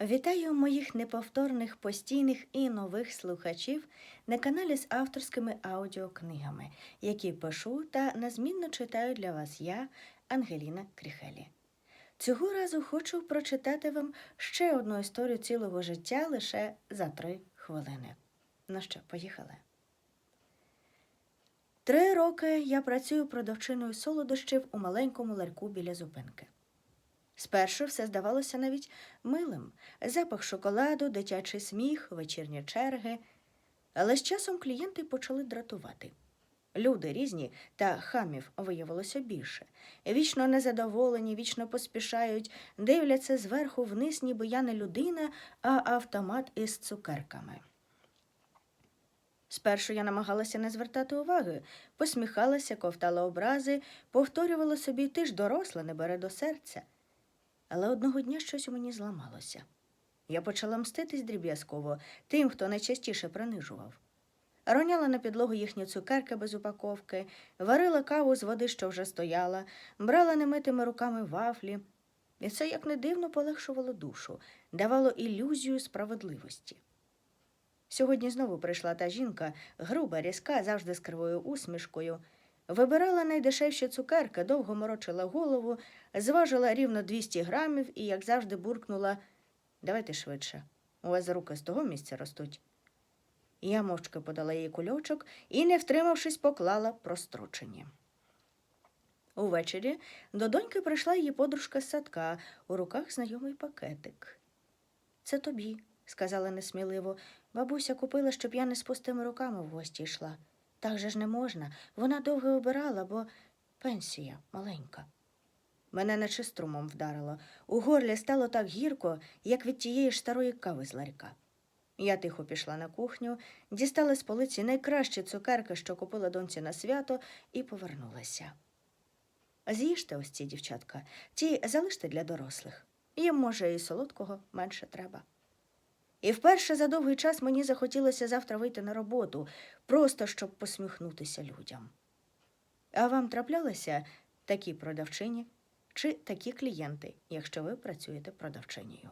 Вітаю моїх неповторних постійних і нових слухачів на каналі з авторськими аудіокнигами, які пишу та незмінно читаю для вас я, Ангеліна Кріхелі. Цього разу хочу прочитати вам ще одну історію цілого життя лише за три хвилини. Ну що, поїхали. Три роки я працюю продавчиною солодощів у маленькому ларьку біля зупинки. Спершу все здавалося навіть милим запах шоколаду, дитячий сміх, вечірні черги. Але з часом клієнти почали дратувати. Люди різні, та хамів виявилося більше. Вічно незадоволені, вічно поспішають, дивляться зверху вниз, ніби я не людина, а автомат із цукерками. Спершу я намагалася не звертати уваги, посміхалася, ковтала образи, повторювала собі ти ж доросла, не бере до серця. Але одного дня щось у мені зламалося. Я почала мститись дріб'язково тим, хто найчастіше принижував. Роняла на підлогу їхні цукерки без упаковки, варила каву з води, що вже стояла, брала немитими руками вафлі. І це, як не дивно, полегшувало душу, давало ілюзію справедливості. Сьогодні знову прийшла та жінка, груба, різка, завжди з кривою усмішкою. Вибирала найдешевші цукерки, довго морочила голову, зважила рівно 200 грамів і, як завжди, буркнула Давайте швидше. У вас руки з того місця ростуть. Я мовчки подала їй кульочок і, не втримавшись, поклала прострочені. Увечері до доньки прийшла її подружка з садка, у руках знайомий пакетик. Це тобі, сказала несміливо. Бабуся купила, щоб я не з пустими руками в гості йшла. Так же ж не можна. Вона довго обирала, бо пенсія маленька. Мене наче струмом вдарило. У горлі стало так гірко, як від тієї ж старої кави з ларька. Я тихо пішла на кухню, дістала з полиці найкращі цукерки, що купила доньці на свято, і повернулася. З'їжте ось ці, дівчатка, ті залиште для дорослих. Їм, може, і солодкого менше треба. І вперше за довгий час мені захотілося завтра вийти на роботу, просто щоб посміхнутися людям. А вам траплялися такі продавчині чи такі клієнти, якщо ви працюєте продавчинею?